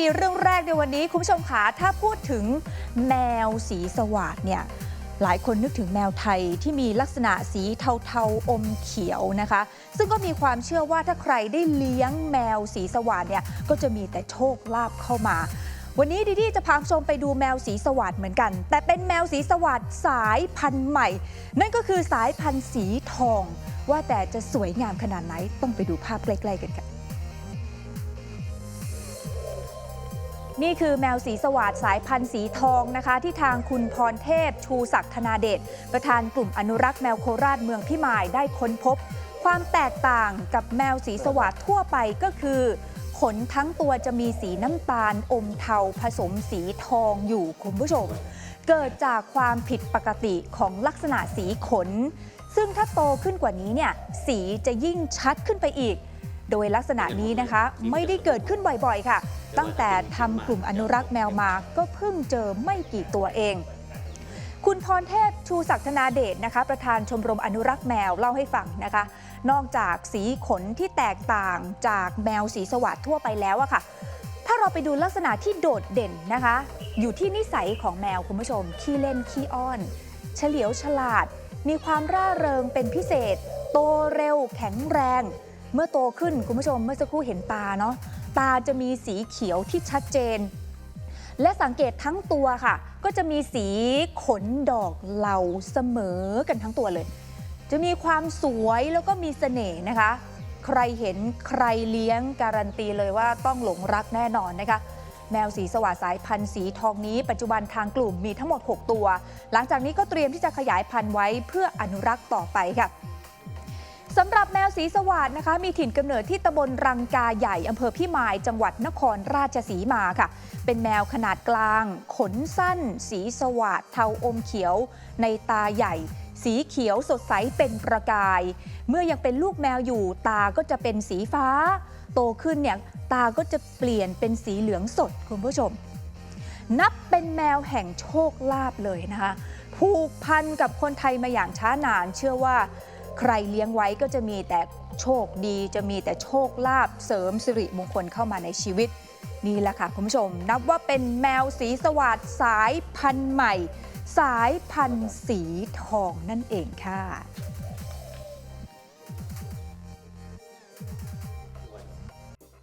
ดีๆ เรื่องแรกในวันนี้ คุณผู้ชมคะถ้าพูดถึงแมวสีสว่าดเนี่ยหลายคนนึกถึงแมวไทยที่มีลักษณะสีเทาๆอมเขียวนะคะ ซึ่งก็มีความเชื่อว่าถ้าใครได้เลี้ยงแมวสีสว่าดเนี่ยก็จะมีแต่โชคลาภเข้ามา วันนี้ดีดีจะพาชมไปดูแมวสีสวัสดเหมือนกัน แต่เป็นแมวสีสวัสดสายพันธุ์ใหม่ นั่นก็คือสายพันธุ์สีทอง ว่าแต่จะสวยงามขนาดไหนต้องไปดูภาพใกล้ๆกันค่ะ นี่คือแมวสีสวัสดสายพันธุ์สีทองนะคะ ที่ทางคุณพรเทพชูศักดิ์ธนาเดชประธานกลุ่มอนุรักษ์แมวโคราชเมืองพิมายได้ค้นพบ ความแตกต่างกับแมวสีสวัสดทั่วไปก็คือ ขนทั้งตัวจะมีสีน้ำตาลอมเทาผสมสีทองอยู่คุณผู้ชม เกิดจากความผิดปกติของลักษณะสีขน ซึ่งถ้าโตขึ้นกว่านี้เนี่ยสีจะยิ่งชัดขึ้นไปอีก โดยลักษณะนี้นะคะไม่ได้เกิดขึ้นบ่อยๆค่ะ ตั้งแต่ทำกลุ่มอนุรักษ์แมวมาก็เพิ่งเจอไม่กี่ตัวเอง คุณพรเทพชูศักดิ์ธนาเดชนะคะ ประธานชมรมอนุรักษ์แมวเล่าให้ฟังนะคะ นอกจากสีขนที่แตกต่างจากแมวสีสวัสดทั่วไปแล้วอะค่ะ ถ้าเราไปดูลักษณะที่โดดเด่นนะคะ อยู่ที่นิสัยของแมวคุณผู้ชมขี้เล่นขี้อ้อน เฉลียวฉลาด มีความร่าเริงเป็นพิเศษ โตเร็วแข็งแรง เมื่อโตขึ้นคุณผู้ชมเมื่อสักครู่เห็นตาเนาะตาจะมีสีเขียวที่ชัดเจน และสังเกตทั้งตัวค่ะ ก็จะมีสีขนดอกเหลาเสมอกันทั้งตัวเลย จะมีความสวยแล้วก็มีเสน่ห์นะคะ ใครเห็นใครเลี้ยงการันตีเลยว่าต้องหลงรักแน่นอนนะคะแมวสีสวัสดสายพันธุ์สีทองนี้ปัจจุบันทางกลุ่มมีทั้งหมด 6 ตัว หลังจากนี้ก็เตรียมที่จะขยายพันธุ์ไว้เพื่ออนุรักษ์ต่อไปค่ะ สำหรับแมวสีสวัสดนะคะ มีถิ่นกำเนิดที่ตำบลรังกาใหญ่อำเภอพิมาย จังหวัดนครราชสีมาค่ะ เป็นแมวขนาดกลาง ขนสั้น สีสวัสดเทาอมเขียว ในตาใหญ่ สีเขียวสดใสเป็นประกาย เมื่อยังเป็นลูกแมวอยู่ตาก็จะเป็นสีฟ้า โตขึ้นเนี่ยตาก็จะเปลี่ยนเป็นสีเหลืองสดคุณผู้ชม นับเป็นแมวแห่งโชคลาภเลยนะคะผูกพันกับคนไทยมาอย่างช้านานเชื่อว่า ใครเลี้ยงไว้ก็จะมีแต่โชคดี จะมีแต่โชคลาภเสริมสิริมงคลเข้ามาในชีวิต นี่แหละค่ะคุณผู้ชม นับว่าเป็นแมวสีสวัสดสายพันธุ์ใหม่ สายพันธุ์สีทองนั่นเองค่ะ